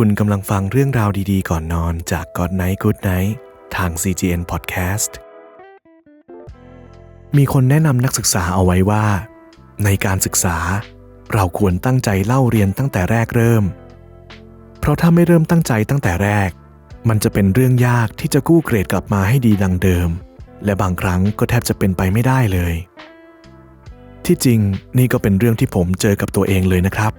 คุณกำลังฟังเรื่องราวดีๆ ก่อนนอนจาก God Night Good Night ทาง CGN Podcast มีคนแนะนำนักศึกษาเอาไว้ว่า ในการศึกษา เราควรตั้งใจเล่าเรียนตั้งแต่แรกเริ่ม เพราะถ้าไม่เริ่มตั้งใจตั้งแต่แรก มันจะเป็นเรื่องยากที่จะกู้เกรดกลับมาให้ดีดังเดิม และบางครั้งก็แทบจะเป็นไปไม่ได้เลย ที่จริงนี่ก็เป็นเรื่องที่ผมเจอกับตัวเองเลยนะครับ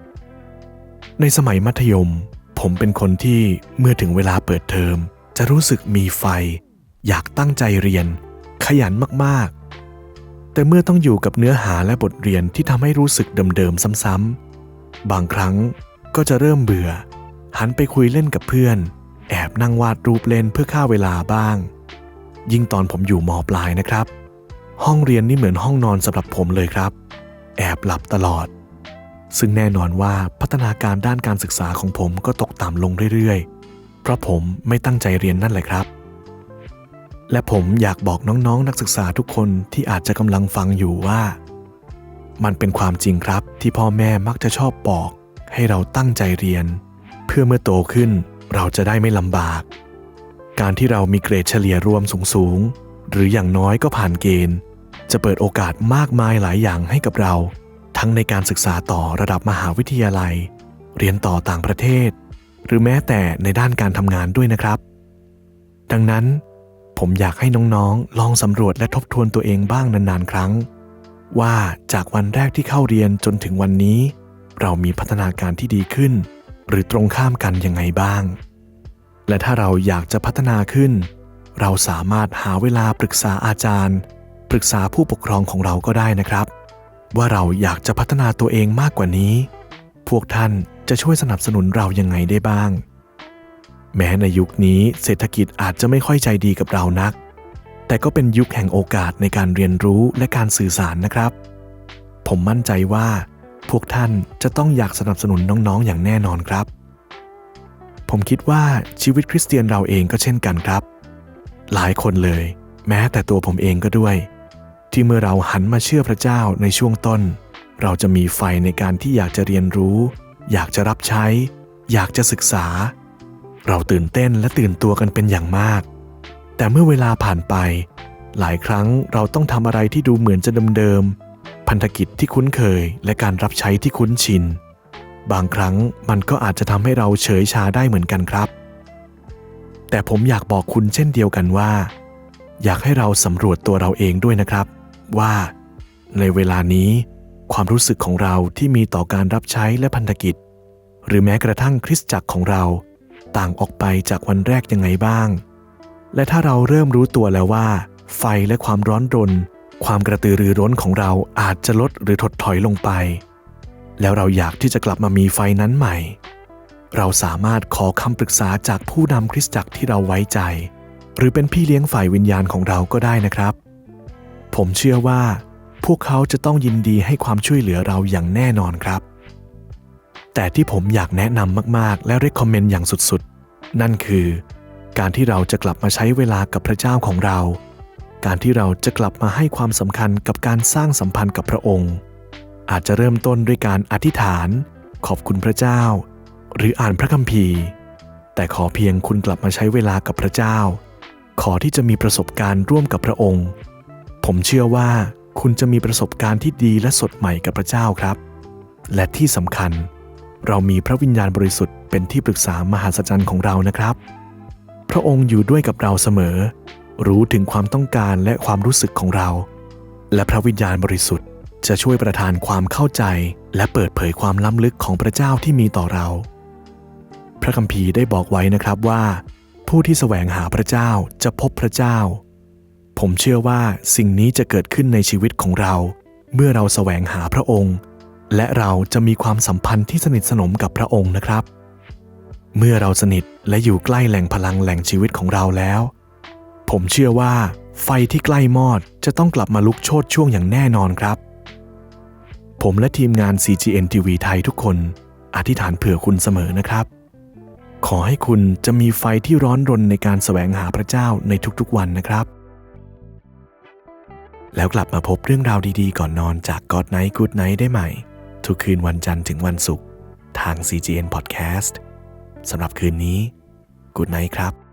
ในสมัยมัธยม ผมเป็นคนที่เมื่อถึงเวลาเปิดเทอม จะรู้สึกมีไฟ อยากตั้งใจเรียน ขยันมากๆ แต่เมื่อต้องอยู่กับเนื้อหาและบทเรียนที่ทำให้รู้สึกเดิมๆซ้ำๆบางครั้งก็จะเริ่มเบื่อ หันไปคุยเล่นกับเพื่อน แอบนั่งวาดรูปเล่นเพื่อฆ่าเวลาบ้าง ยิ่งตอนผมอยู่มปลายนะครับ ห้องเรียนนี่เหมือนห้องนอนสำหรับผมเลยครับ แอบหลับตลอด ซึ่งแน่นอนว่าพัฒนาการด้านการศึกษาของผมก็ตกต่ำลงเรื่อยๆ เพราะผมไม่ตั้งใจเรียนนั่นแหละครับ และผมอยากบอกน้องๆ นักศึกษาทุกคนที่อาจจะกำลังฟังอยู่ว่า มันเป็นความจริงครับที่พ่อแม่มักจะชอบบอก ให้เราตั้งใจเรียน เพื่อเมื่อโตขึ้นเราจะได้ไม่ลำบาก การที่เรามีเกรดเฉลี่ยรวมสูงๆหรืออย่างน้อยก็ผ่านเกณฑ์ จะเปิดโอกาสมากมายหลายอย่างให้กับเรา ทั้งในการศึกษาต่อระดับมหาวิทยาลัย เรียนต่อต่างประเทศ หรือแม้แต่ในด้านการทำงานด้วยนะครับ ดังนั้นผมอยากให้น้องๆ ลองสำรวจและทบทวนตัวเองบ้างนานๆ ครั้ง ว่าจากวันแรกที่เข้าเรียนจนถึงวันนี้ เรามีพัฒนาการที่ดีขึ้น หรือตรงข้ามกันยังไงบ้าง และถ้าเราอยากจะพัฒนาขึ้น เราสามารถหาเวลาปรึกษาอาจารย์ ปรึกษาผู้ปกครองของเราก็ได้นะครับ ว่าเราอยากจะพัฒนาตัวเองมากกว่านี้ พวกท่านจะช่วยสนับสนุนเรายังไงได้บ้าง แม้ในยุคนี้เศรษฐกิจอาจจะไม่ค่อยใจดีกับเรานัก แต่ก็เป็นยุคแห่งโอกาสในการเรียนรู้และการสื่อสารนะครับ ผมมั่นใจว่า พวกท่านจะต้องอยากสนับสนุนน้องๆ อย่างแน่นอนครับ ผมคิดว่าชีวิตคริสเตียนเราเองก็เช่นกันครับ หลายคนเลย แม้แต่ตัวผมเองก็ด้วย ที่เมื่อเราหันมาเชื่อพระเจ้าในช่วงต้น เราจะมีไฟในการที่อยากจะเรียนรู้ อยากจะรับใช้ อยากจะศึกษา เราตื่นเต้นและตื่นตัวกันเป็นอย่างมาก แต่เมื่อเวลาผ่านไป หลายครั้งเราต้องทำอะไรที่ดูเหมือนจะเดิมๆพันธกิจที่คุ้นเคยและการรับใช้ที่คุ้นชิน บางครั้งมันก็อาจจะทำให้เราเฉยชาได้เหมือนกันครับ แต่ผมอยากบอกคุณเช่นเดียวกันว่า อยากให้เราสำรวจตัวเราเองด้วยนะครับ ว่า ในเวลานี้ ความรู้สึกของเราที่มีต่อการรับใช้และพันธกิจ หรือแม้กระทั่งคริสตจักรของเรา ต่างออกไปจากวันแรกยังไงบ้าง และถ้าเราเริ่มรู้ตัวแล้วว่า ไฟและความร้อนรน ความกระตือรือร้นของเราอาจจะลดหรือถดถอยลงไป แล้วเราอยากที่จะกลับมามีไฟนั้นใหม่ เราสามารถขอคำปรึกษาจากผู้นำคริสตจักรที่เราไว้ใจ หรือเป็นพี่เลี้ยงฝ่ายวิญญาณของเราก็ได้นะครับ ผมเชื่อว่า พวกเขาจะต้องยินดีให้ความช่วยเหลือเราอย่างแน่นอนครับ แต่ที่ผมอยากแนะนำมากๆ และ recommend อย่างสุดๆ นั่นคือ การที่เราจะกลับมาใช้เวลากับพระเจ้าของเรา การที่เราจะกลับมาให้ความสำคัญกับการสร้างสัมพันธ์กับพระองค์ อาจจะเริ่มต้นด้วยการอธิษฐาน ขอบคุณพระเจ้า หรืออ่านพระคัมภีร์ แต่ขอเพียงคุณกลับมาใช้เวลากับพระเจ้า ขอที่จะมีประสบการณ์ร่วมกับพระองค์ ผมเชื่อว่าคุณจะมีประสบการณ์ที่ดีและสดใหม่กับพระเจ้าครับ และที่สำคัญ เรามีพระวิญญาณบริสุทธิ์เป็นที่ปรึกษามหัศจรรย์ของเรานะครับ พระองค์อยู่ด้วยกับเราเสมอ รู้ถึงความต้องการและความรู้สึกของเรา และพระวิญญาณบริสุทธิ์จะช่วยประทานความเข้าใจ และเปิดเผยความล้ำลึกของพระเจ้าที่มีต่อเรา พระคัมภีร์ได้บอกไว้นะครับว่า ผู้ที่แสวงหาพระเจ้าจะพบพระเจ้า ผมเชื่อว่าสิ่งนี้จะเกิดขึ้นในชีวิตของเรา เมื่อเราแสวงหาพระองค์ และเราจะมีความสัมพันธ์ที่สนิทสนมกับพระองค์นะครับ เมื่อเราสนิทและอยู่ใกล้แหล่งพลังแหล่งชีวิตของเราแล้ว ผมเชื่อว่า ไฟที่ใกล้มอดจะต้องกลับมาลุกโชนช่วงอย่างแน่นอนครับ ผมและทีมงาน CGN TV ไทยทุกคน อธิษฐานเผื่อคุณเสมอนะครับ ขอให้คุณจะมีไฟที่ร้อนรนในการแสวงหาพระเจ้าในทุกๆวันนะครับ แล้วกลับมาพบเรื่องราวดีๆ ก่อนนอนจาก God Night Good Night ได้ใหม่ ทุกคืนวันจันทร์ถึงวันศุกร์ทาง CGN Podcast สำหรับคืนนี้กูดไนท์ครับ